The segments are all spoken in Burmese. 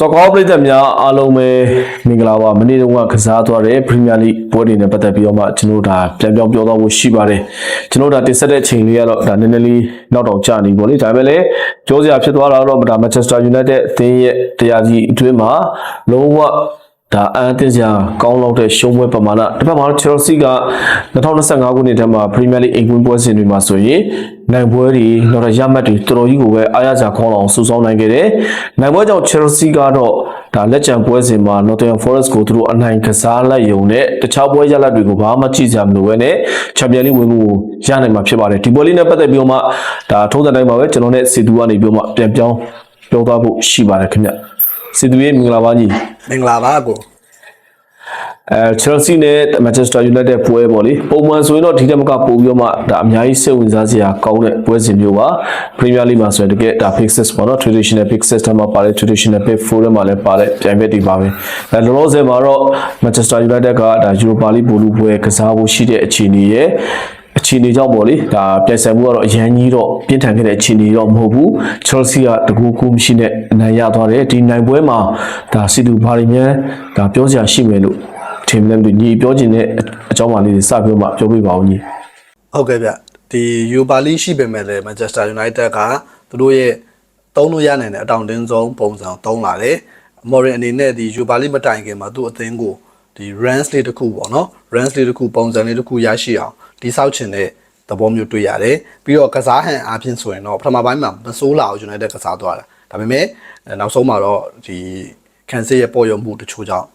စောကောပရိသတ်များအားလုံးပဲမင်္ဂလာပါမနေ့တုန်းကကစားသွားတဲ့ Premier League ပွဲတွေနဲ့ပတ်သက်ပြီးတော့မှကျွန်တော်တို့ဒါပြန်ပြောင်းပြောသွားဖို့ရှိပါတယ်ကျွန်တော်တို့ဒါတင်ဆက်တဲ့ချိန်လေးကတော့ဒါနည်းနည်းလေးနောက်တော့ကြာနေပေါ့လေဒါပေမဲ့လည်းကြောစရာဖြစ်သွားတာတော့ဒါ Manchester United အသင်းရဲ့တရားကြီးအတွင်းမှာလုံးဝ ဒါအန်တင်စရာကောင်းလောက်တဲ့ရှုံးပွဲပမာဏတစ်ဖက်မှာတော့ Chelsea က2025ခုနှစ်ထဲမှာ Premier League အိမ်ကွင်းပွဲစဉ်တွေမှာဆိုရင်နိုင်ပွဲတွေနောက်တော့ရမှတ်တွေတော်တော်ကြီးကိုပဲအားရစရာခေါင်းအောင်စူးစောင်းနိုင်ခဲ့တယ်။နိုင်ပွဲကြောင့် Chelsea ကတော့ဒါလက်ကျန်ပွဲစဉ်မှာ Nottingham Forest ကိုသူတို့အနိုင်ကစားလိုက်ရုံနဲ့တခြားပွဲရလဒ်တွေကိုဘာမှကြည့်စရာမလိုဘဲနဲ့ Champions League ဝင်မှုကိုရနိုင်မှာဖြစ်ပါတယ်။ဒီပွဲလေးနဲ့ပတ်သက်ပြီးတော့မှဒါထုံးစံတိုင်းပါပဲကျွန်တော်နဲ့စီတူကနေပြီးတော့မှပြန်ပြောင်းပြောသွားဖို့ရှိပါတယ်ခင်ဗျ။ စီတူရဲ့မင်္ဂလာပါကြီးမင်္ဂလာပါကိုအဲ Chelsea နဲ့ Manchester United ပွဲပေါ့လေပုံမှန်ဆိုရင်တော့ဒီတက်မကပို့ပြီးတော့မှဒါအများကြီးစိတ်ဝင်စားစရာကောင်းတဲ့ပွဲစဉ်မျိုးပါ Premier League မှာဆိုရင်တကယ်ဒါ big six ပေါ့နော် traditional big six ထဲမှာပါတဲ့ traditional big four ထဲမှာလည်းပါတဲ့ပြိုင်ပွဲတွေပါပဲအဲလောလောဆယ်မှာတော့ Manchester United ကဒါ Europa League ပိုလူပွဲကစားဖို့ရှိတဲ့အခြေအနေရဲ့ အခြေအနေကြောင့်ပေါ့လေဒါပြိုင်ဆိုင်မှုကတော့အရန်ကြီးတော့ပြင်းထန်ခဲ့တဲ့အခြေအနေတော့မဟုတ်ဘူး Chelsea ကတကူကူမရှိနဲ့အနိုင်ရသွားတယ်ဒီနိုင်ပွဲမှာဒါစီတူဘာတွေများဒါပြောစရာရှိမယ်လို့ထင်တယ်လို့ညီပြောချင်တဲ့အကြောင်းပါလေးတွေစပြောမှပြောပြပါဦးညီဟုတ်ကဲ့ဗျဒီ Europa League ရှိပေမဲ့လည်း Manchester United ကသူတို့ရဲ့သုံးလို့ရနိုင်တဲ့အတောင်တင်းဆုံးပုံစံသုံးလာတယ်။ Morin အနေနဲ့ဒီ Europa League မတိုင်ခင်မှာသူ့အသင်းကိုဒီ runs လေးတစ်ခုပေါ့နော် runs လေးတစ်ခုပုံစံလေးတစ်ခုရရှိအောင် ဒီဆောက်ချင်တဲ့သဘောမျိုးတွေ့ရတယ်။ပြီးတော့ကစားဟန်အားဖြင့်ဆိုရင်တော့ပထမပိုင်းမှာမဆိုးလာအောင် United ကစားသွားတာ။ဒါပေမဲ့နောက်ဆုံးမှာတော့ဒီကန်စစ်ရဲ့ပေါ်ရမှုတချို့ကြောင့်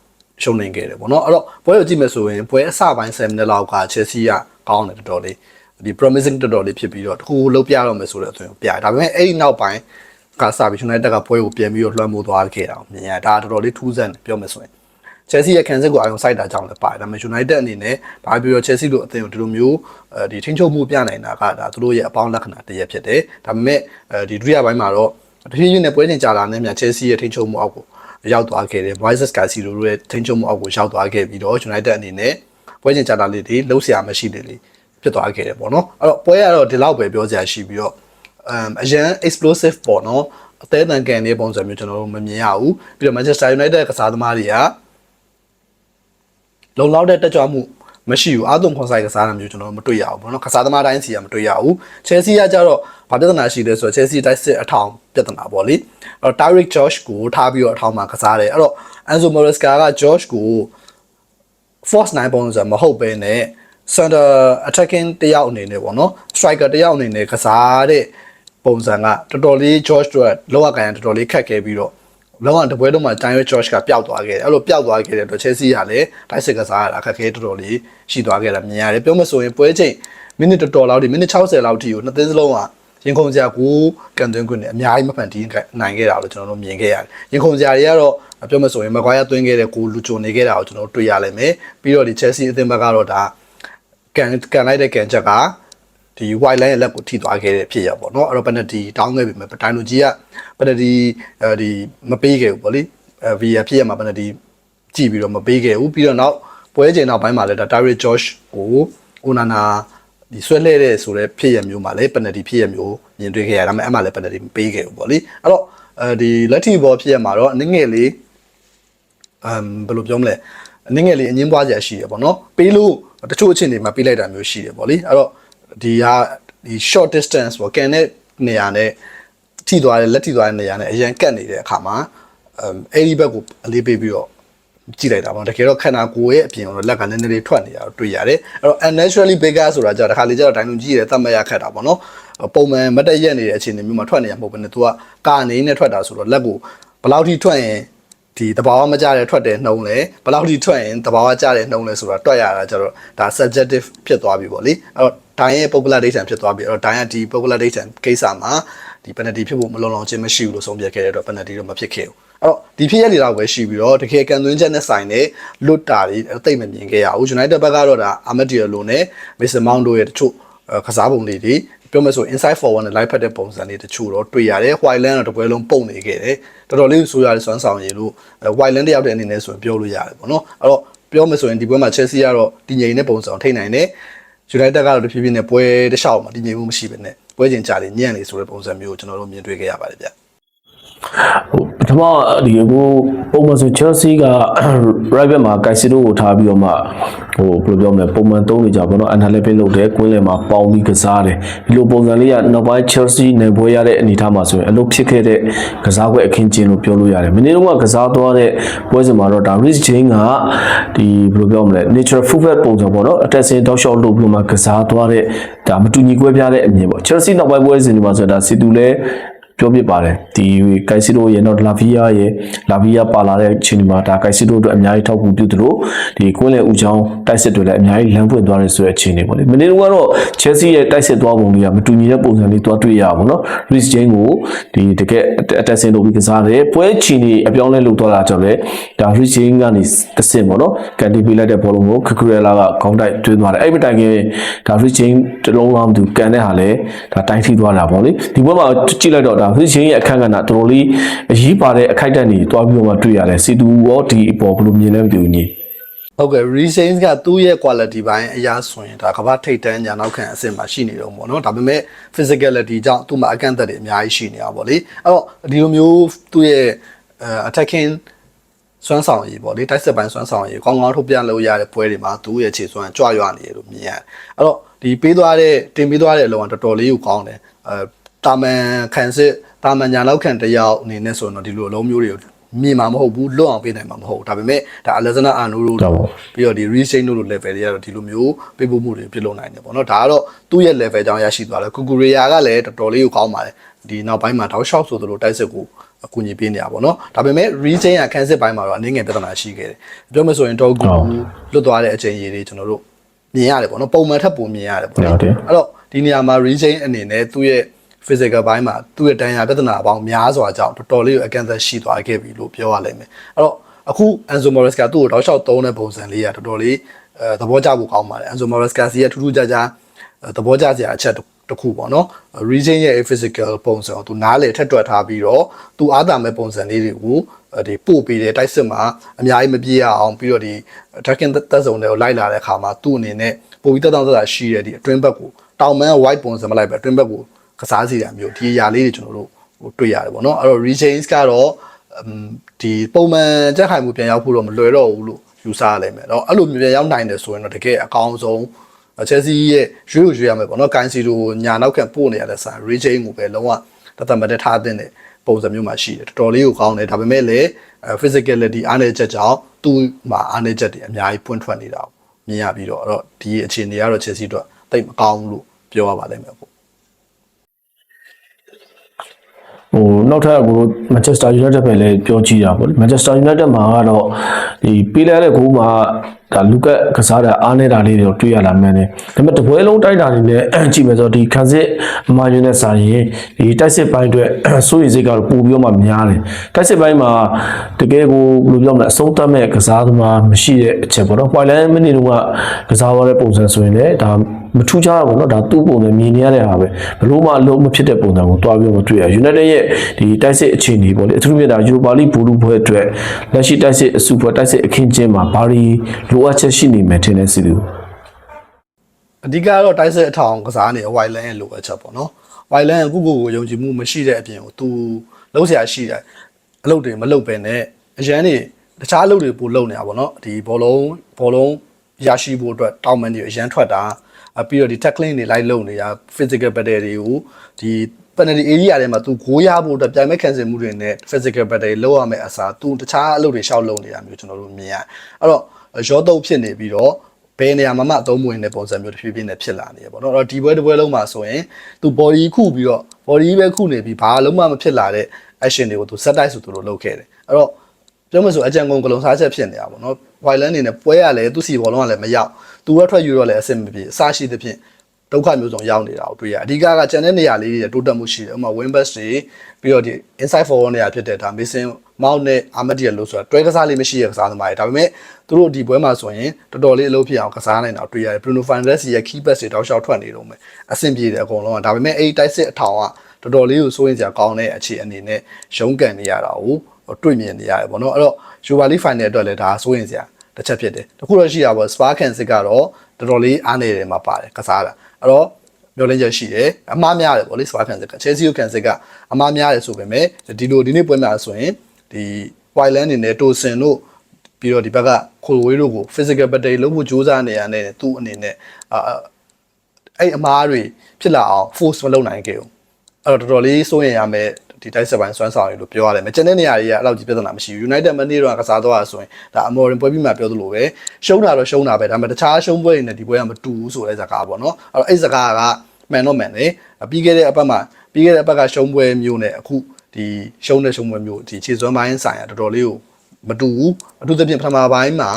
ရှုံးနေခဲ့တယ်ပေါ့နော်အဲ့တော့ပွဲကိုကြည့်မယ်ဆိုရင်ပွဲအစပိုင်း7မိနစ်လောက်က Chelsea ကကောင်းတယ်တော်တော်လေးဒီ promising တော်တော်လေးဖြစ်ပြီးတော့တခုလုံးပြတော့မယ်ဆိုတဲ့အသွင်ကိုပြတယ်ဒါပေမဲ့အဲ့ဒီနောက်ပိုင်းကစပြီး United ကပွဲကိုပြန်ပြီးတော့လွှမ်းမိုးသွားခဲ့တာမြင်ရဒါတော်တော်လေးထူးဆန်းတယ်ပြောမယ်ဆိုရင် Chelsea ရဲ့ခံစစ်ကိုအာရုံစိုက်တာကြောင့်လည်းပါတယ်ဒါပေမဲ့ United အနေနဲ့ဘာပြီးတော့ Chelsea လိုအသင်းကိုဒီလိုမျိုးအဲဒီထိန်းချုပ်မှုပြနိုင်တာကဒါသူတို့ရဲ့အပေါင်းလက္ခဏာတစ်ရက်ဖြစ်တယ်ဒါပေမဲ့အဲဒီဒုတိယပိုင်းမှာတော့တဖြည်းဖြည်းနဲ့ပွဲချိန်ကြာလာနေမြန် Chelsea ရဲ့ထိန်းချုပ်မှုအောက်ကိုရောက်သွားခဲ့တယ် Moises Caicedo တို့ရဲ့ထိန်းချုပ်မှုအောက်ကိုရောက်သွားခဲ့ပြီးတော့ United အနေနဲ့ပွဲချိန်ကြာလာလေးတွေလှုပ်ရှားမရှိလေလေဖြစ်သွားခဲ့တယ်ပေါ့နော်အဲ့တော့ပွဲကတော့ဒီလောက်ပဲပြောစရာရှိပြီးတော့အမ်အရန် explosive ပေါ့နော်အသေးအံကန်တဲ့ပုံစံမျိုးကျွန်တော်တို့မမြင်ရဘူးပြီးတော့ Manchester United ကစားသမားတွေက လုံလောက်တဲ့တက်ကြွမှုမရှိဘူးအာသွန်ခွန်ဆိုင်ကစားတာမျိုးကျွန်တော်မတွေ့ရဘူးဘောနော်ကစားသမားတိုင်းစီကမတွေ့ရဘူးချယ်ဆီကကြတော့ဘာပြဿနာရှိလဲဆိုတော့ချယ်ဆီတိုက်စစ်အထောင်ပြဿနာပေါ့လေအဲ့တော့ Tyrick Josh ကိုထားပြီးတော့အထောင်မှာကစားတယ်အဲ့တော့ Enzo Maresca က Josh ကို force 9ပုံစံမဟုတ်ဘဲနဲ့ center attacking တယောက်အနေနဲ့ပေါ့နော် striker တယောက်အနေနဲ့ကစားတဲ့ပုံစံကတော်တော်လေး George တို့လောက်ရကန်တော်တော်လေးခက်ခဲပြီးတော့ လောကတပွဲတော့မှ Daniel George ကပျောက်သွားခဲ့တယ်အဲ့လိုပျောက်သွားခဲ့တဲ့အတွက် Chelsea ကလည်း တိုက်စစ်ကစားရတာခက်ခဲတော်တော်လေးရှိသွားခဲ့တာမြင်ရတယ်ပြောမဆိုရင်ပွဲချိန်မိနစ်တော်တော်လောက်ဒီမိနစ်60လောက်ထိကိုနှစ်သင်းစလုံးကရင်ခုန်စရာကိုကန်သွင်းခွင့်နဲ့အများကြီးမဖန်တီးနိုင်ခဲ့တာလို့ကျွန်တော်တို့မြင်ခဲ့ရတယ်ရင်ခုန်စရာတွေကတော့ပြောမဆိုရင်မကွာရသွင်းခဲ့တဲ့ကိုလူချုံနေခဲ့တာကိုကျွန်တော်တို့တွေ့ရလိမ့်မယ်ပြီးတော့ဒီ Chelsea အသင်းဘက်ကတော့ဒါကန်ကန်လိုက်တဲ့ကန်ချက်က ဒီ white line ရဲ့လက်ကိုထိသွားခဲ့တဲ့ဖြစ်ရပေါ့နော်အဲ့တော့ penalty တောင်းခဲ့ပြီမဲ့ဒိုင်လိုဂျီက penalty အဲဒီမပေးခဲ့ဘူးပေါ့လေအဲ VAR ဖြစ်ရမှာ penalty ကြည့်ပြီးတော့မပေးခဲ့ဘူးပြီးတော့နောက်ပွဲချိန်နောက်ပိုင်းမှာလည်းဒါ Tyre Josh ကို Onana ဒီဆွဲလှဲတဲ့ဆိုတဲ့ဖြစ်ရမျိုးမှာလည်း penalty ဖြစ်ရမျိုးမြင်တွေ့ခဲ့ရဒါပေမဲ့အဲ့မှာလည်း penalty မပေးခဲ့ဘူးပေါ့လေအဲ့တော့အဲဒီလက်ထီဘောဖြစ်ရမှာတော့အနည်းငယ်လေးအမ်ဘယ်လိုပြောမလဲအနည်းငယ်လေးအငင်းပွားကြရှိရပေါ့နော်ပေးလို့တချို့အချင်းတွေမှာပေးလိုက်တာမျိုးရှိတယ်ပေါ့လေအဲ့တော့ ဒီဟာဒီ short distance ပေါ့ကန်တဲ့နေရာနဲ့ထိသွားတယ်လက်ထိသွားတဲ့နေရာနဲ့အရန်ကတ်နေတဲ့အခါမှာအမ်အဲ့ဒီဘက်ကိုအလေးပေးပြီးတော့ကြည့်လိုက်တာပေါ့နော်တကယ်တော့ခန္ဓာကိုယ်ရဲ့အပြင်တော့လက်ကနည်းနည်းလေးထွက်နေတာကိုတွေ့ရတယ်အဲ့တော့ unnaturally bigger ဆိုတာကြာတခါလေကျတော့ဒိုင်လုံကြီးရဲ့သတ်မှတ်ရခက်တာပေါ့နော်ပုံမှန်မတက်ရက်နေတဲ့အခြေအနေမျိုးမှာထွက်နေရမဟုတ်ဘဲနဲ့ तू ကကာနေနဲ့ထွက်တာဆိုတော့လက်ကိုဘယ်လောက်ထိထွက်ရင်ဒီတဘာဝမကြတဲ့ထွက်တဲ့နှုံးလဲဘယ်လောက်ထိထွက်ရင်တဘာဝကြတဲ့နှုံးလဲဆိုတာတွက်ရတာကျတော့ဒါ subjective ဖြစ်သွားပြီပေါ့လေအဲ့တော့ ဒိုင်ရဲ့ popular data ဖြစ်သွားပြီအဲ့တော့ဒိုင်ကဒီ popular data ကိစ္စမှာဒီ penalty ဖြစ်ဖို့မလုံလောက်ခြင်းမရှိဘူးလို့ဆုံးဖြတ်ခဲ့တဲ့အတွက် penalty တော့မဖြစ်ခဲ့ဘူးအဲ့တော့ဒီဖြစ်ရတွေတော့ပဲရှိပြီးတော့တကယ်ကန်သွင်းချက်နဲ့ဆိုင်တဲ့လွတ်တာတွေတိတ်မမြင်ခဲ့ရဘူး United ဘက်ကတော့ဒါ Amadio လိုနဲ့ Mason Mount တို့ရဲ့တချို့ကစားပုံတွေတွေပြောမယ်ဆို inside forward နဲ့ live ဖက်တဲ့ပုံစံတွေတချို့တော့တွေ့ရတယ် white land တော့တပွဲလုံးပုံနေခဲ့တယ်တော်တော်လေးဆိုးရတဲ့စွမ်းဆောင်ရည်လို့ white land တယောက်တည်းအနေနဲ့ဆိုရင်ပြောလို့ရတယ်ပေါ့နော်အဲ့တော့ပြောမယ်ဆိုရင်ဒီပွဲမှာ Chelsea ကတော့တည်ငြိမ်တဲ့ပုံစံထိနိုင်တယ် United ကတော့တဖြည်းဖြည်းနဲ့ပွဲတစ်လျှောက်မှာတည်ငြိမ်မှုမရှိဘဲနဲ့ပွဲချင်းကြာတယ်ညံ့နေဆိုတဲ့ပုံစံမျိုးကိုကျွန်တော်တို့မြင်တွေ့ခဲ့ရပါတယ်ဗျဟို ပထမဒီကိုပုံမှန်ဆို Chelsea က right back မှာ Caicedo ကိုထားပြီးတော့မှဟိုဘယ်လိုပြောမလဲပုံမှန်သုံးနေကြပါတော့ analysis လုပ်တယ်ကွင်းလယ်မှာပေါင်းပြီးကစားတယ်ဒီလိုပုံစံလေးကနောက်ပိုင်း Chelsea နယ်ပွဲရတဲ့အနေအထားမှာဆိုရင်အလုပ်ဖြစ်ခဲ့တဲ့ကစားကွက်အခင်းကျင်းလို့ပြောလို့ရတယ်မနေ့တုန်းကကစားသွားတဲ့ပွဲစဉ်မှာတော့ဒါ Rich James ကဒီဘယ်လိုပြောမလဲ natural fullback ပုံစံပေါ့နော်အတက်စင်တောက်လျှောက်လုပ်ပြီးမှကစားသွားတဲ့ဒါမတူညီကွဲပြားတဲ့အမြင်ပေါ့ Chelsea နောက်ပိုင်းပွဲစဉ်တွေမှာဆိုတော့ဒါစီတူလဲ ပြောပြပါတယ်ဒီကိုက်စီတိုရဲ့တော့လာဗီယာရဲ့လာဗီယာပါလာတဲ့အချိန်ဒီမှာဒါကိုက်စီတိုအတွက်အများကြီးထောက်ကူပြုသလိုဒီကွင်းလေဦးချောင်းတိုက်စစ်တွေလည်းအများကြီးလမ်းပွင့်သွားတယ်ဆိုတဲ့အချိန်တွေပေါ့လေမနေ့ကတော့ Chelsea ရဲ့တိုက်စစ်သွားပုံတွေကမတူညီတဲ့ပုံစံလေးသွားတွေ့ရပါဘောနော် Rhys James ကိုဒီတကယ်အတက်ဆင်လုပ်ပြီးကစားတယ်ပွဲချီနေအပြောင်းလဲလုပ်သွားတာကြောင့်လေဒါ Rhys James ကနေတစ်ဆင့်ပေါ့နော်ကန်တီပေးလိုက်တဲ့ဘောလုံးကိုခခရလာကခေါင်းတိုက်တွင်းသွားတယ်အဲ့ဒီတိုင်ကဒါ Rhys James တလုံးလောက်သူကန်တဲ့ဟာလေဒါတိုင်းထိသွားတာပေါ့လေဒီပွဲမှာကြည့်လိုက်တော့ဒါ Rhys James ရဲ့အခန်းကဏ္ဍတော်တော်လေးအရေးပါတဲ့အခိုက်အတန့်တွေတွားပြီးတော့မှတွေ့ရတယ်စီတူရောဒီအပေါ်ဘယ်လိုမြင်လဲမသိဘူးညီဟုတ်ကဲ့ Resains ကသူ့ရဲ့ quality ဘိုင်းအရာဆိုရင်ဒါကမ္ဘာထိပ်တန်းညာနောက်ခံအဆင့်မှာရှိနေတော့ပေါ့နော်ဒါပေမဲ့ physicality ကြောင့်သူ့မှာအကန့်အသတ်တွေအများကြီးရှိနေတာပေါ့လေအဲ့တော့ဒီလိုမျိုးသူ့ရဲ့အဲ attacking စွမ်းဆောင်ရည်ပေါ့လေတိုက်စစ်ပိုင်းစွမ်းဆောင်ရည်ကောင်းကောင်းထုတ်ပြလို့ရတဲ့ပွဲတွေမှာသူ့ရဲ့ခြေစွမ်းကြွရွနေတယ်လို့မြင်ရတယ်အဲ့တော့ဒီပေးသွားတဲ့တင်ပေးသွားတဲ့အလုံးကတော်တော်လေးကိုကောင်းတယ်အဲ တာမန်ခံစစ်တာမန်ညာလောက်ခံတယောက်အနေနဲ့ဆိုရင်တော့ဒီလိုအလုံးမျိုးတွေကိုမြင်မှာမဟုတ်ဘူးလွတ်အောင်ပေးနိုင်မှာမဟုတ်ဘူးဒါပေမဲ့ဒါအလက်ဇနာအာနိုတို့ဟုတ်ပါဘူးပြီးတော့ဒီ reshape တို့လို level တွေကတော့ဒီလိုမျိုးပေးပို့မှုတွေပြုလုပ်နိုင်တယ်ပေါ့နော်ဒါကတော့သူ့ရဲ့ level ကြောင့်ရရှိသွားတယ်ကူကူရီယာကလည်းတော်တော်လေးကိုကောင်းပါတယ်ဒီနောက်ပိုင်းမှာတောက်လျှောက်ဆိုသလိုတိုက်စစ်ကိုအကူအညီပေးနေတာပေါ့နော်ဒါပေမဲ့ reshape က cancel ပိုင်းမှာတော့အနေငယ်ပြဿနာရှိခဲ့တယ်ပြောမယ်ဆိုရင်တော့ကူလွတ်သွားတဲ့အချိန်ကြီးတွေကျွန်တော်တို့မြင်ရတယ်ပေါ့နော်ပုံမှန်ထပ်ပုံမြင်ရတယ်ပေါ့နော်ဟုတ်တယ်အဲ့တော့ဒီနေရာမှာ reshape အနေနဲ့သူ့ရဲ့ physical ဘိုင်းမှာသူ့ရဲ့တန်ရာပြဿနာအပေါင်းများစွာကြောင့်တော်တော်လေးကိုအကန့်အသတ်ရှိသွားခဲ့ပြီလို့ပြောရလိမ့်မယ်အဲ့တော့အခု Enzo Maresca သူ့ကိုတောက်လျှောက်သုံးတဲ့ပုံစံလေးကတော်တော်လေးအဲသဘောကျဖို့ကောင်းပါတယ် Enzo Maresca စီကထူးထူးခြားခြားအဲသဘောကျစရာအချက်တစ်ခုပေါ့နော် region ရဲ့ physical ပုံစံကိုသူနားလေထက်တွက်ထားပြီးတော့သူအားသာမဲ့ပုံစံလေးတွေကိုဒီပို့ပေးတယ်တိုက်စစ်မှာအများကြီးမပြေးရအောင်ပြီးတော့ဒီ attacking တက်စုံတွေကိုလိုက်လာတဲ့အခါမှာသူ့အနေနဲ့ပိုပြီးတက်တောင့်တက်တာရှိတဲ့ဒီအတွင်းဘက်ကိုတောင်မန်း white ပုံစံမလိုက်ပဲအတွင်းဘက်ကို ကစားစီတာမျိုးဒီအရာလေးတွေကျွန်တော်တို့ဟိုတွေ့ရတယ်ပေါ့နော်အဲ့တော့ rechange ကတော့ဒီပုံမှန်ကြက်ခိုင်မှုပြန်ရောက်ဖို့တော့မလွယ်တော့ဘူးလို့ယူဆရလိမ့်မယ်တော့အဲ့လိုမျိုးပြန်ရောက်နိုင်တယ်ဆိုရင်တော့တကယ်အကောင်းဆုံးချယ်ဆီရဲ့ရွေးကိုရွေးရမယ်ပေါ့နော်ကန်စီတို့ညာနောက်ခံပို့နေရတဲ့စာ rechange ကိုပဲလုံးဝတသမတက်ထားတဲ့ပုံစံမျိုးမှာရှိတယ်တော်တော်လေးကိုကောင်းတယ်ဒါပေမဲ့လည်း physicality အားနည်းချက်ကြောင့်သူ့မှာအားနည်းချက်တွေအများကြီးပွင့်ထွက်နေတာကိုမြင်ရပြီးတော့အဲ့တော့ဒီအခြေအနေကတော့ Chelsea အတွက်တိတ်မကောင်းဘူးလို့ပြောရပါလိမ့်မယ်ပေါ့ ဟိုနောက်ထပ်ကိုမန်ချက်စတာယူနိုက်တက်ပဲလည်းပြောကြည့်တာပေါ့လေမန်ချက်စတာယူနိုက်တက်မှာကတော့ဒီပေးလိုက်တဲ့ဂိုးမှာဒါလူကက်ကစားတဲ့အားနေတာလေးတွေတွေ့ရလာမှန်းတယ်ဒါပေမဲ့တပွဲလုံးတိုက်တာနေနဲ့ကြည့်မယ်ဆိုတော့ဒီခန်းစစ်အမာယူနဲ့စာရင်ဒီတိုက်စစ်ပိုင်းအတွက်စိုးရိမ်စိတ်ကတော့ပိုပြီးတော့မှများတယ်တိုက်စစ်ပိုင်းမှာတကယ်ကိုဘယ်လိုပြောမလဲအဆုံးသတ်မဲ့ကစားသမားမရှိတဲ့အချက်ပေါ့နော်ပွိုင်လန်မင်းတို့ကကစားရတဲ့ပုံစံဆိုရင်လည်းဒါ မထူးခြားတာပေါ့နော်ဒါသူ့ပုံစံမြင်နေရတဲ့ဟာပဲဘလို့မှအလုံးမဖြစ်တဲ့ပုံစံကိုတွားပြီးမတွေ့ရ United ရဲ့ဒီတိုက်စစ်အခြေအနေပေါ့လေအထူးမြတ်တာ Europa League ဘူလူဘွဲအတွက်လက်ရှိတိုက်စစ်အစုဘွဲတိုက်စစ်အခင်းကျင်းမှာဘာတွေလိုအပ်ချက်ရှိနေမယ်ထင်လဲစီသူအဓိကတော့တိုက်စစ်အထောင်ကစားနေအဝိုင်လန်ရဲ့လိုအပ်ချက်ပေါ့နော်ဝိုင်လန်ကကိုကိုကိုယုံကြည်မှုမရှိတဲ့အပြင်ကိုသူလုံးဆရာရှိတယ်အလုပ်တွေမလုပ်ပဲနဲ့အရန်နေတခြားအလုပ်တွေပိုလုပ်နေတာပေါ့နော်ဒီဘောလုံးဘောလုံးရရှိဖို့အတွက်တောင်းပန်တွေအရန်ထွက်တာ ပြီးတော့ဒီ tackling တွေလိုက်လုပ်နေတာ physical battle တွေကိုဒီ penalty area ထဲမှာသူဂိုးရဖို့အတွက်ပြိုင်မဲ့ခံစစ်မှုတွေနဲ့ physical battle တွေလုပ်ရမယ့်အစားသူတခြားအလုပ်တွေရှောက်လုပ်နေတာမျိုးကျွန်တော်တို့မြင်ရတယ်အဲ့တော့ရောတုပ်ဖြစ်နေပြီးတော့ဘယ်နေရာမှာမှအသုံးမဝင်တဲ့ပုံစံမျိုးတစ်ဖြည်းဖြည်းနဲ့ဖြစ်လာနေရပေါ့နော်အဲ့တော့ဒီပွဲတစ်ပွဲလုံးမှာဆိုရင်သူ body ခုပြီးတော့ body ပဲခုနေပြီးဘာလုံးမှမဖြစ်လာတဲ့ action တွေကိုသူ set တိုက်ဆိုသူတို့လုပ်ခဲ့တယ်အဲ့တော့ ပြောမှဆိုအကြံကုန်ကလုံစားချက်ဖြစ်နေတာပေါ့နော်ဝိုင်လန်အနေနဲ့ပွဲရလဲသူစီဘောလုံးကလည်းမရောက်သူကထွက်ယူတော့လည်းအဆင်မပြေအစရှိသဖြင့်ဒုက္ခမျိုးစုံရောက်နေတာကိုတွေ့ရအဓိကကကျန်တဲ့နေရာလေးတွေတိုးတက်မှုရှိတယ်ဥပမာ win bus တွေပြီးတော့ဒီ inside forward နေရာဖြစ်တဲ့ဒါ missing mount နဲ့ armadia လို့ဆိုတာတွဲကစားလေးမရှိရကစားသမားတွေဒါပေမဲ့သူတို့ဒီပွဲမှာဆိုရင်တော်တော်လေးအလုပ်ဖြစ်အောင်ကစားနိုင်တာတွေ့ရတယ် Bruno Fernandes ရဲ့ key pass တွေတောက်လျှောက်ထွက်နေတော့မယ်အဆင်ပြေတယ်အကုန်လုံးကဒါပေမဲ့အဲ့ဒီတိုက်စစ်အထောင်ကတော်တော်လေးကိုစိုးရင်စရာကောင်းတဲ့အခြေအနေနဲ့ရုန်းကန်နေရတာကို တွေ့မြင်နေရတယ်ပေါ့နော်အဲ့တော့ Europa League Final အတွက်လည်းဒါစိုးရင်စရာတစ်ချက်ဖြစ်တယ်တခုတော့ရှိတာပေါ့ Spark and Sig ကတော့တော်တော်လေးအားနေတယ်မှာပါတယ်ကစားတာအဲ့တော့ပြောလင်းချက်ရှိတယ်အမှားများတယ်ပေါ့လေ Spark and Sig က Chelsea ကို Cancel ကအမှားများတယ်ဆိုပေမဲ့ဒီလိုဒီနေ့ပွဲမှာဆိုရင်ဒီ Wildland အနေနဲ့တိုဆင်တို့ပြီးတော့ဒီဘက်ကခိုဝေးတို့ကို physical battle လုပ်ဖို့ကြိုးစားနေရတဲ့သူ့အနေနဲ့အာအဲ့အမားတွေဖြစ်လာအောင် force မလုပ်နိုင်ခဲ့ဘူးအဲ့တော့တော်တော်လေးစိုးရင်ရမယ် ဒီတိုက်ဆက်ပိုင်းစွမ်းဆောင်ရည်လို့ပြောရတယ်မကျန်တဲ့နေရာတွေကအဲ့လောက်ကြီးပြဿနာမရှိဘူး United မနေ့တော့ကစားတော့ဆိုရင်ဒါအမော်ရင်ပွဲပြီးမှပြောသလိုပဲရှုံးတာတော့ရှုံးတာပဲဒါပေမဲ့တခြားရှုံးပွဲတွေနဲ့ဒီပွဲကမတူဘူးဆိုတဲ့ဇာကားပေါ့နော်အဲ့တော့အဲ့ဇာကားကမှန်တော့မှန်တယ်ပြီးခဲ့တဲ့အပတ်မှာပြီးခဲ့တဲ့အပတ်ကရှုံးပွဲမျိုးနဲ့အခုဒီရှုံးတဲ့ရှုံးပွဲမျိုးဒီခြေစွမ်းပိုင်းဆိုင်ရာတော်တော်လေးကိုမတူဘူးအထူးသဖြင့်ပထမပိုင်းမှာ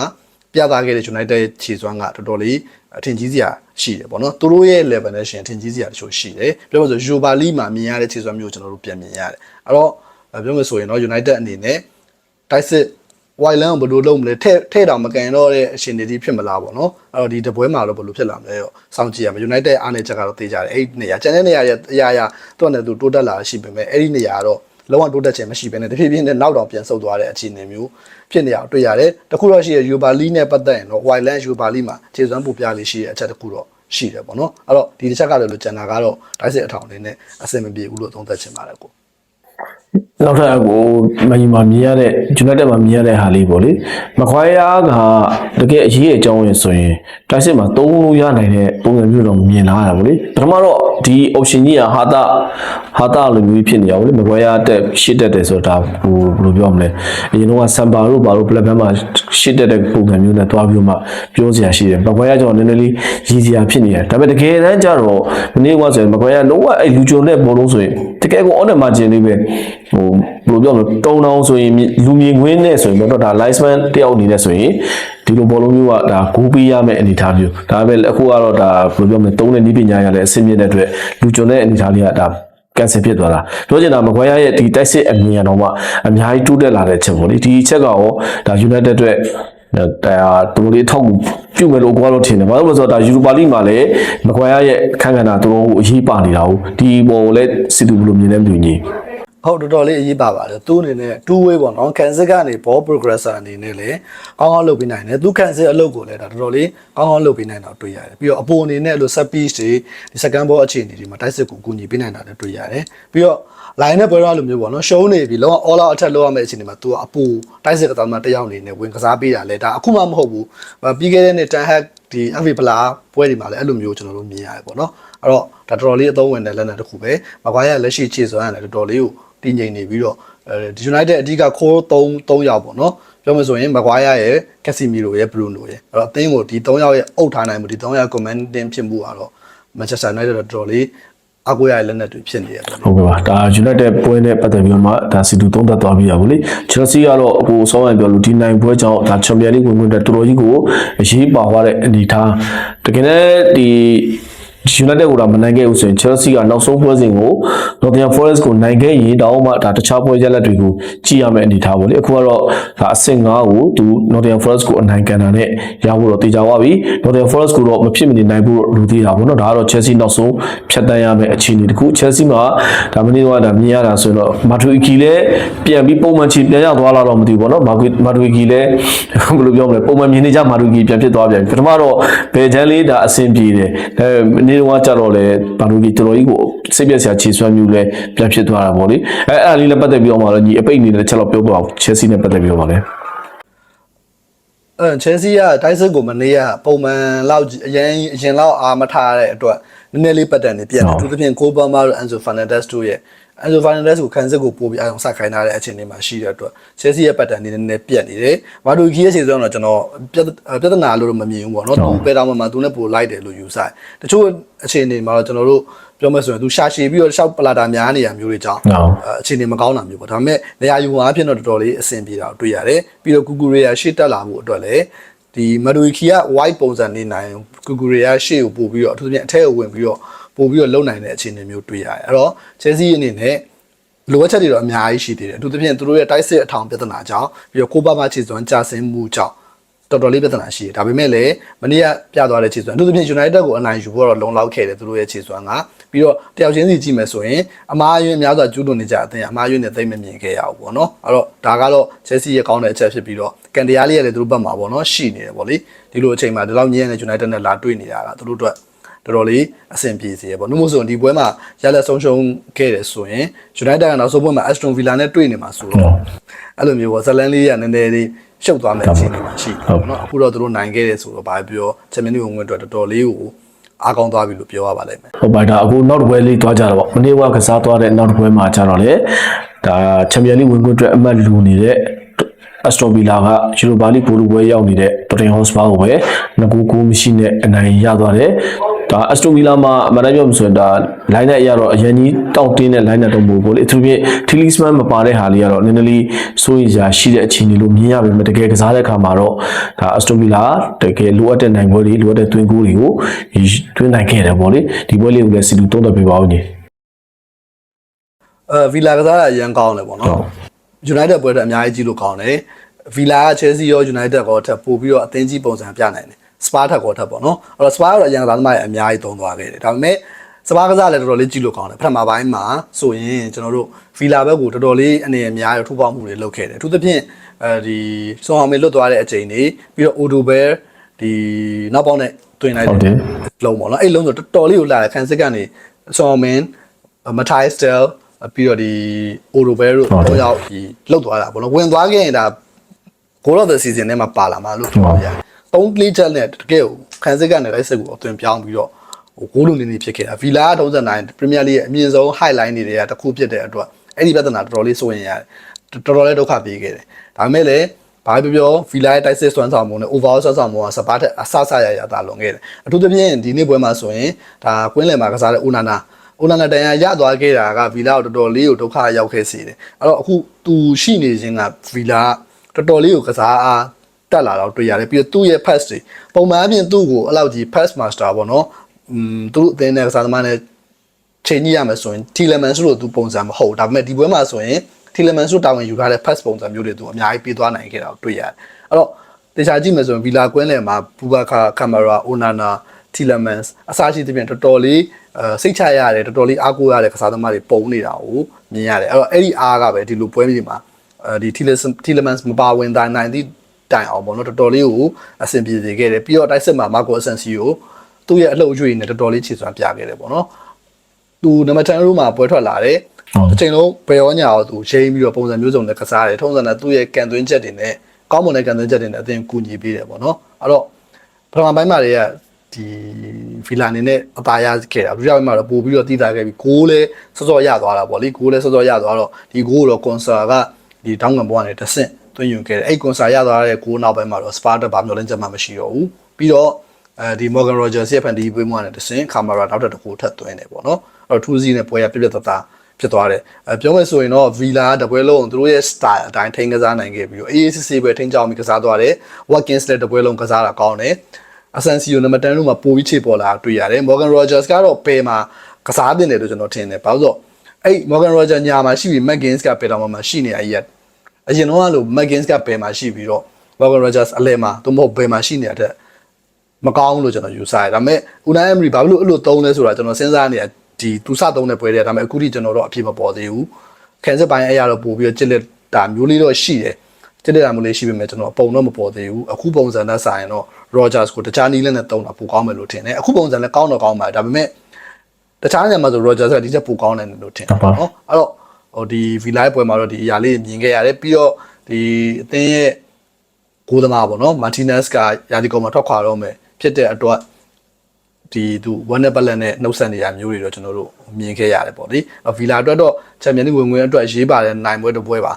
ပြသခဲ့တဲ့ United ခြေစွမ်းကတော်တော်လေးအထင်ကြီးစရာရှိတယ်ပေါ့နော်သူတို့ရဲ့ level နဲ့ရှင်အထင်ကြီးစရာတချို့ရှိတယ်ပြောလို့ဆို Europa League မှာမြင်ရတဲ့ခြေစွမ်းမျိုးကျွန်တော်တို့ပြန်မြင်ရတယ်အဲ့တော့ပြောလို့ဆိုရင်တော့ United အနေနဲ့တိုက်စစ် white line ကိုဘယ်လိုလုပ်မလဲထဲထဲတောင်မကန်တော့တဲ့အရှင်တွေဖြစ်မလားပေါ့နော်အဲ့တော့ဒီတပွဲမှာတော့ဘယ်လိုဖြစ်လာမလဲတော့စောင့်ကြည့်ရမယ် United အားနေချက်ကတော့သိကြတယ်အဲ့ဒီနေရာကျန်တဲ့နေရာရဲ့အရာရာသူ့နဲ့သူတိုးတက်လာရှိပေမဲ့အဲ့ဒီနေရာကတော့ လုံးဝတိုးတက်ခြင်းမရှိဘဲနဲ့တဖြည်းဖြည်းနဲ့နောက်တော့ပြန်ဆုတ်သွားတဲ့အခြေအနေမျိုးဖြစ်နေအောင်တွေ့ရတယ်တခုတော့ရှိရ Europa League နဲ့ပတ်သက်ရင်တော့ white line Europa League မှာခြေစွမ်းပူပြလေးရှိတဲ့အချက်တခုတော့ရှိတယ်ပေါ့နော်အဲ့တော့ဒီတစ်ချက်ကလည်းလို့ကျန်တာကတော့တိုက်စစ်အထောင်လေးနဲ့အဆင်မပြေဘူးလို့သုံးသပ်ချင်ပါတယ်ကို နောက်ထပ်ကိုမကြီးမှာမြင်ရတဲ့ United မှာမြင်ရတဲ့ဟာလေးပေါ့လေမခွာရကတကယ်အရေးအကြောင်းရင်ဆိုရင်တိုက်စစ်မှာသုံးလို့ရနိုင်တဲ့ပုံစံမျိုးတော့မြင်လာရတာပေါ့လေပထမတော့ဒီ option ကြီးကဟာတာဟာတာလိုမျိုးဖြစ်နေရပါဘူးလေမခွာရတက်ရှစ်တက်တယ်ဆိုတာဟိုဘယ်လိုပြောမလဲအရင်တော့ဆမ်ပါတို့ဘာလို့ platform မှာရှစ်တက်တဲ့ပုံစံမျိုးနဲ့တွားပြီးမှပြောစရာရှိတယ်မခွာရကြောင့်နည်းနည်းလေးရည်စရာဖြစ်နေတယ်ဒါပေမဲ့တကယ်တမ်းကျတော့မနေ့ကဆိုရင်မခွာရလုံးဝအဲ့လူကြုံတဲ့ဘောလုံးဆိုရင်တကယ်ကို on the margin လေးပဲဟိုဘယ်လိုပြောမလဲတုံတောင်ဆိုရင်လူမြင်ကွင်းနဲ့ဆိုရင်တော့ဒါ license တယောက်အနေနဲ့ဆိုရင်ဒီလိုဘောလုံးမျိုးကဒါဂိုးပေးရမယ့်အနေအထားမျိုးဒါပေမဲ့အခုကတော့ဒါဘယ်လိုပြောမလဲတုံးတဲ့နည်းပညာရလည်းအဆင်ပြေတဲ့အတွက်လူကျွံတဲ့အနေအထားလေးကဒါကန်ဆယ်ဖြစ်သွားတာပြောချင်တာမခွဲရရဲ့ဒီတိုက်စစ်အမြင်တော့မှအများကြီးတိုးတက်လာတဲ့ချက်ပေါ့လေဒီချက်ကရောဒါ United အတွက်ဒါသူတို့လေးထောက်ကူပြုမယ်လို့ကိုကတော့ထင်တယ်။ဘာလို့လဲဆိုတော့ဒါယူရိုပါလိမှာလည်းမခွာရရဲ့အခန်းကဏ္ဍသူတို့အရေးပါနေတာဟုတ်ဒီဘောကိုလည်းစီတူဘယ်လိုမြင်လဲမသိဘူးညီ ဟုတ်တော်တော်လေးအရေးပါပါတယ်သူအနေနဲ့ two way ပေါ့နော်ကန်စစ်ကနေ ball progressor အနေနဲ့လည်းကောင်းကောင်းလုပ်ပေးနိုင်တယ်သူကန်စစ်အလုပ်ကိုလည်းဒါတော်တော်လေးကောင်းကောင်းလုပ်ပေးနိုင်တာတွေ့ရတယ်ပြီးတော့အပေါ်အနေနဲ့အဲ့လို set piece တွေဒီ second ball အခြေအနေတွေမှာတိုက်စစ်ကိုကူညီပေးနိုင်တာလည်းတွေ့ရတယ်ပြီးတော့ line နဲ့ပွဲရလိုမျိုးပေါ့နော်ရှုံးနေပြီလောက all out attack လုပ်ရမယ့်အခြေအနေမှာသူကအပူတိုက်စစ်ကစားသမားတစ်ယောက်အနေနဲ့ဝင်ကစားပေးတာလေဒါအခုမှမဟုတ်ဘူးပြီးခဲ့တဲ့နှစ် ten hack ဒီ FA ပလာပွဲတွေမှာလည်းအဲ့လိုမျိုးကျွန်တော်တို့မြင်ရတယ်ပေါ့နော်အဲ့တော့ဒါတော်တော်လေးအသုံးဝင်တဲ့လက်နက်တစ်ခုပဲမကွာရလက်ရှိခြေစွမ်းရတယ်တော်တော်လေးကို တည်ငြိမ်နေပြီးတော့အဲဒီ United အဓိက core 3 3ယောက်ပေါ့နော်ပြောမှဆိုရင်မကွာရရဲ့ကက်စီမီလိုရဲ့ဘရူနိုရဲ့အဲ့တော့အသင်းကိုဒီ3ယောက်ရဲ့အုပ်ထားနိုင်မှုဒီ3ယောက် commanding ဖြစ်မှုကတော့ Manchester United တော့တော်တော်လေးအကူရရဲ့လက်နက်တွေဖြစ်နေရတယ်ပေါ့နော်ဟုတ်ကဲ့ပါဒါ United ပွဲနဲ့ပတ်သက်ပြီးတော့မှဒါစီတူသုံးသပ်သွားပြီးရပါလိမ့် Chelsea ကတော့အခုဆောင်းရပြောလို့ဒီနိုင်ပွဲကြောင့်ဒါ Champions League ဝင်ခွင့်တဲ့တော်တော်ကြီးကိုအရေးပါသွားတဲ့အနေအထားတကယ်နဲ့ဒီ United ကိုတော့မနိုင်ခဲ့ဘူးဆိုရင် Chelsea ကနောက်ဆုံးပွဲစဉ်ကို Nottingham Forest ကိုနိုင်ခဲ့ရင်တောင်မှဒါတခြားပွဲရက်လက်တွေကိုကြည့်ရမယ့်အနေအထားပေါ့လေအခုကတော့ဒါအဆင့်5ကိုသူ Nottingham Forest ကိုအနိုင်ကန်တာနဲ့ရဖို့တော့တေချာသွားပြီ Nottingham Forest ကိုတော့မဖြစ်မနေနိုင်ဖို့လိုသေးတာပေါ့နော်ဒါကတော့ Chelsea နောက်ဆုံးဖြတ်တန်းရမယ့်အခြေအနေတစ်ခု Chelsea မှာဒါမင်းတို့ကဒါမြင်ရတာဆိုတော့ Matuidi လည်းပြန်ပြီးပုံမှန်ချီပြန်ရသွားလာတော့မသိဘူးပေါ့နော် Matuidi လည်းဘယ်လိုပြောမလဲပုံမှန်မြင်နေကြ Matuidi ပြန်ဖြစ်သွားပြန်ပြီပထမတော့ဘယ်ချမ်းလေးဒါအဆင်ပြေတယ်အဲနေ့တော့ကြတော့လေ Matuidi တော်တော်ကြီးကိုစိတ်ပြက်စရာခြေစွမ်းမျိုးလည်းပြန်ဖြစ်သွားတာပေါ့လေအဲအဲ့ဒါလေးလည်းပတ်သက်ပြီးတော့မှတော့ညီအပိတ်အနေနဲ့တစ်ချက်တော့ပြောပြအောင် Chelsea နဲ့ပတ်သက်ပြီးတော့ပါလေ အဲချယ်ဆီကတိုက်စစ်ကိုမနေ့ကပုံမှန်လောက်အရင်အရင်လောက်အားမထားတဲ့အတွက်နည်းနည်းလေးပတ်တန်နေပြတ်တယ်ဟုတ်သူသဖြင့်ကိုဘာမာတို့အန်ဆိုဖာနန်ဒက်စ်တို့ရဲ့အန်ဆိုဖာနန်ဒက်စ်ကိုခံစစ်ကိုပို့ပြီးအောင်ဆက်ခိုင်းထားတဲ့အခြေအနေမှာရှိတဲ့အတွက်ချယ်ဆီရဲ့ပတ်တန်နေနည်းနည်းပြတ်နေတယ်မာဒူကီရဲ့ခြေစွမ်းတော့ကျွန်တော်ပြဿပြဿနာလို့တော့မမြင်ဘူးပေါ့နော်သူပဲတောင်းမှသူနဲ့ပို့လိုက်တယ်လို့ယူဆတယ်တချို့အခြေအနေမှာတော့ကျွန်တော်တို့ ပြောမယ်ဆိုရင်သူရှာရှည်ပြီးတော့ရှောက်ပလာတာများနေရမျိုးတွေကြောင့်ဟုတ်အဲအခြေအနေမကောင်းတာမျိုးပေါ့ဒါပေမဲ့နေရာယူဝါအဖြစ်တော့တော်တော်လေးအဆင်ပြေတာကိုတွေ့ရတယ်ပြီးတော့ကူကူရေယာရှေ့တက်လာမှုအတွက်လည်းဒီမဒူခီက white ပုံစံနေနိုင်ကူကူရေယာရှေ့ကိုပို့ပြီးတော့အထူးသဖြင့်အထက်ကိုဝင်ပြီးတော့ပို့ပြီးတော့လုံနိုင်တဲ့အခြေအနေမျိုးတွေ့ရတယ်အဲ့တော့ Chelsea အနေနဲ့လိုအပ်ချက်တွေတော့အများကြီးရှိသေးတယ်အထူးသဖြင့်သူတို့ရဲ့တိုက်စစ်အထောင်ပြဿနာကြောင့်ပြီးတော့ကိုပါမခြေစွမ်းကြာဆင်းမှုကြောင့် တော်တော်လေးပြဿနာရှိတယ်ဒါပေမဲ့လည်းမနေ့ကပြသွားတဲ့ခြေစွမ်းအထူးသဖြင့် United ကိုအနိုင်ယူဖို့တော့လုံလောက်ခဲ့တယ်သူတို့ရဲ့ခြေစွမ်းကပြီးတော့တယောက်ချင်းစီကြည့်မယ်ဆိုရင်အမားအယွင်းအများစွာကျူးလွန်နေကြအသင်းအမားအယွင်းနဲ့သိမ့်မမြင်ခဲ့ရဘူးပေါ့နော်အဲ့တော့ဒါကတော့ Chelsea ရဲ့ကောင်းတဲ့အချက်ဖြစ်ပြီးတော့ကန်တရားလေးရလည်းသူတို့ဘက်မှာပေါ့နော်ရှိနေတယ်ပေါ့လေဒီလိုအချိန်မှာဒီလောက်ညံ့တဲ့ United နဲ့လာတွေ့နေတာကသူတို့အတွက်တော်တော်လေးအဆင်ပြေစေရပေါ့နှုတ်မို့ဆိုရင်ဒီပွဲမှာရလက်ဆုံးရှုံးခဲ့တယ်ဆိုရင် United ကနောက်ဆုံးပွဲမှာ Aston Villa နဲ့တွေ့နေမှာဆိုတော့အဲ့လိုမျိုးပေါ့ဇလန်လေးကနည်းနည်းလေး ရှုပ်သွားမယ့်အခြေအနေမှာရှိတယ်ပေါ့နော်အခုတော့သူတို့နိုင်ခဲ့တယ်ဆိုတော့ဘာပြောချန်ပီယံလိဝင်ဝင်အတွက်တော်တော်လေးကိုအားကောင်းသွားပြီလို့ပြောရပါလိမ့်မယ်ဟုတ်ပါဒါအခုနောက်တစ်ပွဲလေးသွားကြတော့ဗောမနေ့ကကစားသွားတဲ့နောက်တစ်ပွဲမှာကျတော့လေဒါချန်ပီယံလိဝင်ခွင့်အတွက်အမှတ်လူနေတဲ့အစတိုဗီလာကယူရိုပါလိပိုလိုပွဲရောက်နေတဲ့တိုတင်ဟော့စပါကိုပဲငကူကူမရှိနဲ့အနိုင်ရသွားတယ် ဒါအစတိုဗီလာမှာအမှန်တမ်းပြောမှဆိုရင်ဒါ line နဲ့အရတော့အရင်ကြီးတောင့်တင်းတဲ့ line နဲ့တော့မဟုတ်ဘူးလေအထူးဖြင့် Talisman မပါတဲ့ဟာလေးကတော့နည်းနည်းလေးစိုးရိမ်စရာရှိတဲ့အခြေအနေလို့မြင်ရပေမဲ့တကယ်ကစားတဲ့အခါမှာတော့ဒါအစတိုဗီလာတကယ်လိုအပ်တဲ့နိုင်ပွဲတွေလိုအပ်တဲ့သွင်းကူးတွေကိုသွင်းနိုင်ခဲ့တယ်ပေါ့လေဒီပွဲလေးကိုလည်းစီလူသုံးသပ်ပေးပါဦးညီအဲဗီလာကစားတာအရင်ကောင်းတယ်ပေါ့နော် United ပွဲတက်အများကြီးကြည့်လို့ကောင်းတယ်ဗီလာက Chelsea ရော United ကောထပ်ပို့ပြီးတော့အသင်းကြီးပုံစံပြနိုင်တယ် စပါးထက်ကောထပ်ပေါ့နော်အဲ့တော့စပါးကတော့အရင်ကစားသမားတွေအများကြီးသုံးသွားခဲ့တယ်ဒါပေမဲ့စပါးကစားလည်းတော်တော်လေးကြည့်လို့ကောင်းတယ်ပထမပိုင်းမှာဆိုရင်ကျွန်တော်တို့ဗီလာဘက်ကိုတော်တော်လေးအနေအများရထူပေါက်မှုတွေလုပ်ခဲ့တယ်အထူးသဖြင့်အဲဒီဆွန်အောင်မေလွတ်သွားတဲ့အချိန်တွေပြီးတော့ Odo Bear ဒီနောက်ပေါင်းနဲ့တွင်လိုက်ဟုတ်တတယ်ယ်လုံးပေါ့နော်အဲ့လုံးဆိုတော်တော်လေးကိုလာတယ်ခန်းစစ်ကနေဆော်မင်မထိုင်စတယ်ပြီးတော့ဒီအိုရိုဘဲတို့တော့ရောက်ဒီလှုပ်သွားတာပေါ့နော်ဝင်သွားခဲ့ရင်ဒါ goal of the season နဲ့မှာပါလာမှာလို့ပြောပြရတယ်။ သုံး play chat နဲ့တကယ်ကိုခန်းစစ်ကနေလိုက်စစ်ကိုအသွင်ပြောင်းပြီးတော့ဟိုဂိုးလုံးနေနေဖြစ်ခဲ့တာဗီလာ39 Premier League ရဲ့အမြင့်ဆုံး highlight တွေတွေကတစ်ခုဖြစ်တဲ့အတွက်အဲ့ဒီပြဿနာတော်တော်လေးစိုးရင်ရတယ်။တော်တော်လေးဒုက္ခပေးခဲ့တယ်။ဒါပေမဲ့လည်းဘာပြောပြောဗီလာရဲ့တိုက်စစ်စွမ်းဆောင်မှုနဲ့ overall စွမ်းဆောင်မှုကစပါးတက်အဆဆရရတာလွန်ခဲ့တယ်။အထူးသဖြင့်ဒီနေ့ပွဲမှာဆိုရင်ဒါကွင်းလယ်မှာကစားတဲ့ဦးနာနာဦးနာနာတန်ရရသွားခဲ့တာကဗီလာကိုတော်တော်လေးကိုဒုက္ခရောက်ခဲ့စေတယ်။အဲ့တော့အခုသူရှိနေခြင်းကဗီလာကတော်တော်လေးကိုကစားအား တက်လာတော့တွေ့ရတယ်ပြီးတော့သူ့ရဲ့ pass တွေပုံမှန်အပြင်သူ့ကိုအဲ့လောက်ကြီး pass master ပေါ့နော်။อืมသူ့အသင်းနဲ့ကစားသမားနဲ့ချိန်ကြည့်ရမယ်ဆိုရင် Tielemans လို့သူပုံစံမဟုတ်ဒါပေမဲ့ဒီပွဲမှာဆိုရင် Tielemans လို့တာဝန်ယူထားတဲ့ pass ပုံစံမျိုးတွေသူအများကြီးပေးသွားနိုင်ခဲ့တာကိုတွေ့ရတယ်အဲ့တော့တခြားကြည့်မယ်ဆိုရင် Villa ကွင်းလယ်မှာ Bubaka Camara Onana Tielemans အစားရှိသဖြင့်တော်တော်လေးအဲစိတ်ချရတယ်တော်တော်လေးအားကိုးရတဲ့ကစားသမားတွေပုံနေတာကိုမြင်ရတယ်အဲ့တော့အဲ့ဒီအားကပဲဒီလိုပွဲတွေမှာအဲဒီ Tielemans မပါဝင်တိုင်းနိုင်သည့် တိုင်အောင်ပေါ့နော်တော်တော်လေးကိုအဆင်ပြေစေခဲ့တယ်ပြီးတော့တိုက်စစ်မှာ Marco Asensio သူ့ရဲ့အလှုပ်အကျွေးနဲ့တော်တော်လေးခြေစွမ်းပြခဲ့တယ်ပေါ့နော်သူနံပါတ်10ရိုးမှာပွဲထွက်လာတယ်ဟုတ်အချိန်လုံးဘယ်ရောညာရောသူရိမ့်ပြီးတော့ပုံစံမျိုးစုံနဲ့ကစားတယ်ထုံးစံနဲ့သူ့ရဲ့ကန်သွင်းချက်တွေနဲ့ကောင်းမွန်တဲ့ကန်သွင်းချက်တွေနဲ့အသင်ကူညီပေးတယ်ပေါ့နော်အဲ့တော့ပထမပိုင်းမှာတွေကဒီဗီလာနေနဲ့အသာရခဲ့တာဒုတိယပိုင်းမှာတော့ပို့ပြီးတော့တည်တာခဲ့ပြီးဂိုးလဲစောစောရသွားတာပေါ့လေဂိုးလဲစောစောရသွားတော့ဒီဂိုးကိုတော့ကွန်ဆာကဒီတောင်းငံဘောကနေတဆင့် သွင်းယူခဲ့တယ်အဲ့ကွန်ဆာရသွားတဲ့ဂိုးနောက်ပိုင်းမှာတော့စပါတာဘာမျိုးလဲချက်မှမရှိတော့ဘူးပြီးတော့အဲဒီ Morgan Rogers ရဲ့ဖန်တီးပွေးမှုကနေတဆင့် camera နောက်တစ်ခုထပ်သွင်းတယ်ပေါ့နော်အဲ့တော့ထူးစီးနဲ့ပွဲရပြပြတသားဖြစ်သွားတယ်အဲပြောမယ်ဆိုရင်တော့ Villa တပွဲလုံးသူတို့ရဲ့ style အတိုင်းထိန်းကစားနိုင်ခဲ့ပြီးတော့ AACC ပဲထိန်းချောင်းပြီးကစားသွားတယ် Watkins လည်းတပွဲလုံးကစားတာကောင်းတယ် Asensio နံပါတ်10လို့မှာပိုပြီးချေပေါ်လာတွေ့ရတယ် Morgan Rogers ကတော့ပယ်မှာကစားတင်တယ်လို့ကျွန်တော်ထင်တယ်ဘာလို့ဆိုတော့အဲ့ Morgan Rogers ညာမှာရှိပြီး McGinn ကပယ်တော်မှာရှိနေရကြီး အရင်တော့ကလို့ McGinn ကပယ်မှာရှိပြီးတော့ Morgan Rogers အလဲမှာသူမဟုတ်ပယ်မှာရှိနေရတဲ့မကောင်းဘူးလို့ကျွန်တော်ယူဆရတယ်ဒါပေမဲ့ Unai Emery ဘာလို့အဲ့လိုသုံးလဲဆိုတာကျွန်တော်စဉ်းစားနေရဒီသူစသုံးတဲ့ပွဲတွေဒါပေမဲ့အခုထိကျွန်တော်တော့အဖြစ်မပေါ်သေးဘူးခန်းစစ်ပိုင်းအရာတော့ပို့ပြီးတော့ကြစ်လက်တာမျိုးလေးတော့ရှိတယ်ကြစ်လက်တာမျိုးလေးရှိပေမဲ့ကျွန်တော်ပုံတော့မပေါ်သေးဘူးအခုပုံစံနဲ့ဆိုင်ရင်တော့ Rogers ကိုတခြားနီးလက်နဲ့သုံးတာပိုကောင်းမယ်လို့ထင်တယ်အခုပုံစံလည်းကောင်းတော့ကောင်းပါတယ်ဒါပေမဲ့တခြားနေရာမှာဆို Rogers ကဒီချက်ပိုကောင်းတယ်လို့ထင်တယ်နော်အဲ့တော့ ဟိုဒီ V Live ပွဲမှာတော့ဒီအရာလေးမြင်ခဲ့ရတယ်ပြီးတော့ဒီအသင်းရဲ့ဂိုးသမားပေါ့နော်မာတီနက်စ်ကယာဒီကောမှာထွက်ခွာတော့မယ်ဖြစ်တဲ့အတွက်ဒီသူဝမ်နယ်ဘလန်နဲ့နှုတ်ဆက်နေရမျိုးတွေတော့ကျွန်တော်တို့မြင်ခဲ့ရတယ်ပေါ့လေဗီလာအတွက်တော့ချန်ပီယံလိဝင်ဝင်အတွက်ရေးပါတယ်နိုင်ပွဲတစ်ပွဲပါ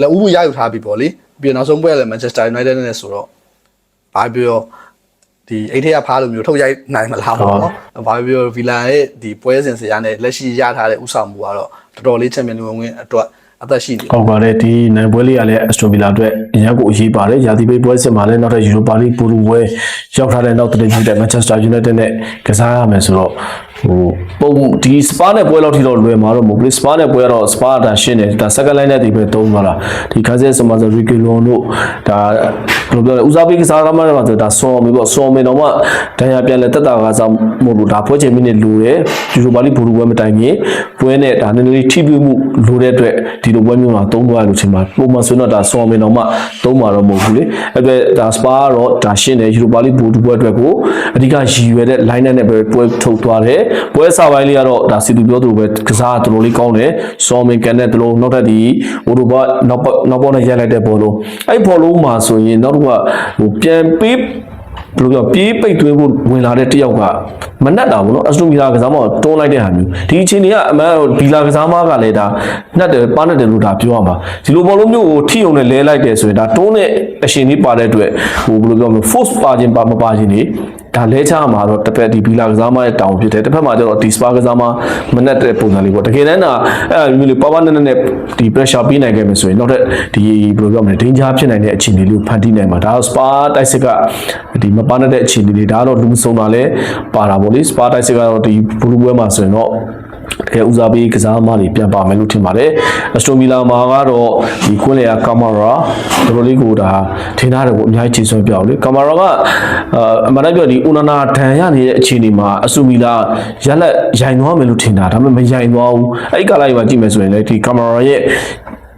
လက်ဦးမှုရယူထားပြီပေါ့လေပြီးနောက်ဆုံးပွဲကလည်းမန်ချက်စတာယူနိုက်တက်နဲ့ဆိုတော့ဘာပြောဒီအိတ်ထရဖားလိုမျိုးထုတ်ရိုက်နိုင်မလားပေါ့နော်ဘာပြောဗီလာရဲ့ဒီပွဲစဉ်စရာနဲ့လက်ရှိရထားတဲ့ဥဆောင်မှုကတော့ တော်တော်လေးချန်ပီယံလိဝင်ဝင်အတွက်အသက်ရှိနေဟုတ်ပါတယ်ဒီနိုင်ပွဲလေးကလည်း Aston Villa အတွက်အရင်ကိုအရေးပါတယ်ရာသီပိတ်ပွဲစစ်မှာလည်းနောက်ထပ် Europa League ပူရူပွဲရောက်ထားတဲ့နောက်တနေ့ဖြစ်တဲ့ Manchester United နဲ့ကစားရမယ်ဆိုတော့ ဟိုပုံဒီ Spa နဲ့ပွဲလောက်ထိတော့လွယ်မှာတော့မဟုတ်ဘူး Spa နဲ့ပွဲကတော့ Spa ဒါရှင်းတယ်ဒါ second line နဲ့ဒီပဲသုံးသွားတာဒီ Kaze Samaza Reguilon တို့ဒါဘယ်လိုပြောလဲဦးစားပေးကစားသမားတွေမှာဆိုဒါဆော်မီပေါ့ဆော်မီတော့မှဒဏ်ရာပြန်လဲတက်တာကစားမဟုတ်ဘူးဒါပွဲချိန်မိနစ်လိုတယ် Europa League ပူရူပွဲမတိုင်ခင်ပွဲနဲ့ဒါနည်းနည်းလေးထိတွေ့မှုလိုတဲ့အတွက်ဒီလိုပွဲမျိုးမှာသုံးသွားရလို့ချိန်မှာပုံမှန်ဆိုတော့ဒါဆော်မီတော့မှသုံးမှာတော့မဟုတ်ဘူးလေအဲ့အတွက်ဒါ Spa ကတော့ဒါရှင်းတယ် Europa League ပူရူပွဲအတွက်ကိုအဓိကရည်ရွယ်တဲ့ line နဲ့ပဲပွဲထုတ်သွားတယ်ပွဲစပိုင်းလေးကတော့ဒါစီတူပြောသူပဲကစားတော်တော်လေးကောင်းတယ်ဆော်မီကန်နဲ့တလုံးနောက်ထပ်ဒီဟိုလိုဘနောက်ပေါက်နောက်ပေါက်နဲ့ရိုက်လိုက်တဲ့ဘောလုံးအဲ့ဘောလုံးမှာဆိုရင်နောက်တစ်ခုကဟိုပြန်ပေး ဘယ်လိုပြောပြေးပိတ်သွင်းဖို့ဝင်လာတဲ့တယောက်ကမနှက်တာဘူးเนาะအစတိုဗီလာကစားမတွန်းလိုက်တဲ့ဟာမျိုးဒီအချိန်တွေကအမှန်ဗီလာကစားမကလည်းဒါနှက်တယ်ပါနှက်တယ်လို့ဒါပြောရမှာဒီလိုဘောလုံးမျိုးကိုထိအောင်နဲ့လဲလိုက်တယ်ဆိုရင်ဒါတွန်းတဲ့အရှင်ကြီးပါတဲ့အတွက်ဟိုဘယ်လိုပြောမလဲ force ပါခြင်းပါမပါခြင်းနေ ဒါလဲချမှာတော့တစ်ဖက်ဒီဗီလာကစားမရဲ့တောင်းဖြစ်တယ်တစ်ဖက်မှာကျတော့ဒီစပါကစားမမနှက်တဲ့ပုံစံလေးပေါ့တကယ်တမ်းကအဲ့လိုမျိုးလေးပါပါနဲ့နဲ့ဒီ pressure ပေးနိုင်ခဲ့မယ်ဆိုရင်နောက်ထပ်ဒီဘယ်လိုပြောမလဲ danger ဖြစ်နိုင်တဲ့အခြေအနေလေးကိုဖန်တီးနိုင်မှာဒါတော့ spa တိုက်စစ်ကဒီမပါတဲ့အခြေအနေလေးဒါကတော့လူမဆုံးတာလဲပါတာပေါ့လေ spa တိုက်စစ်ကတော့ဒီဘလူးပွဲမှာဆိုရင်တော့ တကယ်ဦးစားပေးကစားသမားတွေပြန်ပါမယ်လို့ထင်ပါတယ်အစတိုမီလာမှာကတော့ဒီကွင်းလေယာကာမာရာတော်တော်လေးကိုဒါထင်ထားတယ်ကိုအများကြီးချိန်ဆွဲပြအောင်လေကာမာရာကအာအမှန်တမ်းပြောဒီဦးနာနာဒဏ်ရနေတဲ့အခြေအနေမှာအစတိုမီလာရက်လက်ရိုင်သွားမယ်လို့ထင်တာဒါပေမဲ့မရိုင်သွားဘူးအဲ့ဒီကာလာကြီးမှာကြည့်မယ်ဆိုရင်လေဒီကာမာရာရဲ့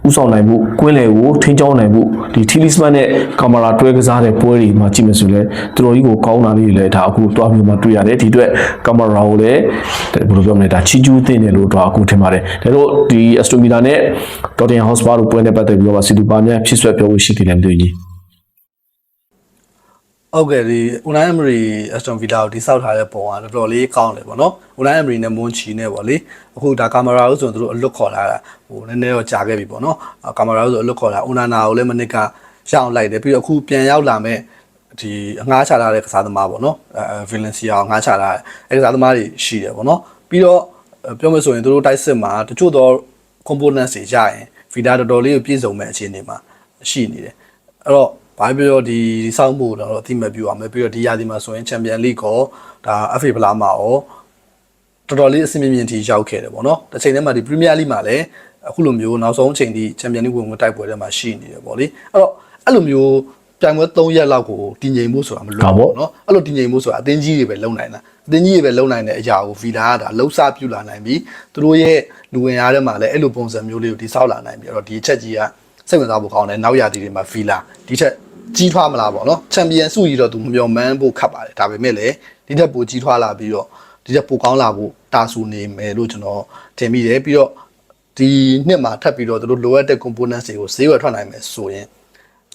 ဥဆောင်နိုင်မှုကွင်းလေကိုထိန်းချောင်းနိုင်မှုဒီထီလီစမန်နဲ့ကင်မရာတွဲကစားတဲ့ပွဲတွေမှာကြည့်မယ်ဆိုရင်တော်တော်ကြီးကိုကောင်းတာလေးတွေလည်းဒါအခုတွားပြီးမှတွေ့ရတယ်ဒီအတွက်ကင်မရာကိုလည်းဘယ်လိုပြောမလဲဒါချီကျူးတင်တယ်လို့တော့အခုထင်ပါတယ်ဒါတော့ဒီအစတိုမီလာနဲ့ဒေါ်တင်ဟော့စပါတို့ပွဲနဲ့ပတ်သက်ပြီးတော့စီတူပါများဖြစ်ဆွဲပြောလို့ရှိတယ်လည်းမသိဘူး ဟုတ်ကဲ့ဒီ Unai Emery Aston Villa ကိုတိစောက်ထားတဲ့ပုံကတော်တော်လေးကောင်းတယ်ပေါ့နော် Unai Emery နဲ့ Monchi နဲ့ပေါ့လေအခုဒါကင်မရာလို့ဆိုရင်တို့အလွတ်ခေါ်လာတာဟိုနည်းနည်းတော့ကြာခဲ့ပြီပေါ့နော်ကင်မရာလို့ဆိုအလွတ်ခေါ်လာ Onana ကိုလည်းမနစ်ကရအောင်လိုက်တယ်ပြီးတော့အခုပြန်ရောက်လာမဲ့ဒီအငှားချလာတဲ့ကစားသမားပေါ့နော်အဲ Valencia ကိုငှားချလာတဲ့အဲကစားသမားတွေရှိတယ်ပေါ့နော်ပြီးတော့ပြောမယ်ဆိုရင်တို့တိုက်စစ်မှာတချို့တော့ components တွေရရင် Vida တော်တော်လေးကိုပြည့်စုံမဲ့အခြေအနေမှာရှိနေတယ်အဲ့တော့ ဘာပြောပြောဒီစောင့်မှုတော့အတိမတ်ပြပါမယ်ပြီးတော့ဒီရာသီမှာဆိုရင် Champion League ကိုဒါ FA ဖလားမှာရောတော်တော်လေးအဆင်ပြေပြေထိရောက်ခဲ့တယ်ပေါ့နော်တစ်ချိန်တည်းမှာဒီ Premier League မှာလည်းအခုလိုမျိုးနောက်ဆုံးအချိန်ထိ Champion League ဝင်ဝင်တိုက်ပွဲထဲမှာရှိနေတယ်ပေါ့လေအဲ့တော့အဲ့လိုမျိုးပြိုင်ပွဲ3ရက်လောက်ကိုတည်ငြိမ်မှုဆိုတာမလွယ်ဘူးပေါ့နော်အဲ့လိုတည်ငြိမ်မှုဆိုတာအသင်းကြီးတွေပဲလုံနိုင်တာအသင်းကြီးတွေပဲလုံနိုင်တဲ့အရာကိုဗီလာကဒါလှုပ်ရှားပြူလာနိုင်ပြီသူတို့ရဲ့လူဝင်အားထဲမှာလည်းအဲ့လိုပုံစံမျိုးလေးကိုတိစောက်လာနိုင်ပြီအဲ့တော့ဒီအချက်ကြီးကစိတ်ဝင်စားဖို့ကောင်းတယ်နောက်ရာသီတွေမှာဗီလာဒီချက် ကြီးထွားမလားပေါ့နော်ချန်ပီယံဆုကြီးတော့သူမပြောမှန်းဖို့ခတ်ပါတယ်ဒါပေမဲ့လည်းဒီတက်ပိုကြီးထွားလာပြီးတော့ဒီတက်ပိုကောင်းလာဖို့တာဆူနေမယ်လို့ကျွန်တော်ထင်မိတယ်ပြီးတော့ဒီနှစ်မှာထပ်ပြီးတော့သူတို့လိုအပ်တဲ့ components တွေကိုဈေးဝယ်ထွက်နိုင်မယ်ဆိုရင်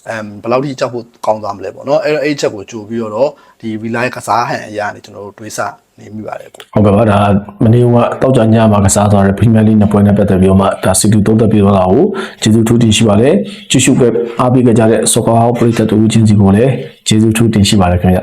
အမ်ဘယ်လောက်ထိကြောက်ဖို့ကောင်းသွားမလဲပေါ့နော်အဲ့တော့အဲ့ချက်ကိုကြိုပြီးတော့ဒီ V line ကစားဟန်အရာနေကျွန်တော်တို့တွေးဆနေမိပါတယ်ကိုဟုတ်ကဲ့ပါဒါမနေ့ကတောက်ကြညမှာကစားသွားတဲ့ Premier League နှစ်ပွဲနဲ့ပတ်သက်ပြီးတော့မှဒါစီတူသုံးသက်ပြီးတော့တာကိုကျေးဇူးထူးတင်ရှိပါတယ်ကြည့်ရှုခဲ့အားပေးကြတဲ့ Soccer House ပရိသတ်တို့ချင်းစီကိုလည်းကျေးဇူးထူးတင်ရှိပါတယ်ခင်ဗျ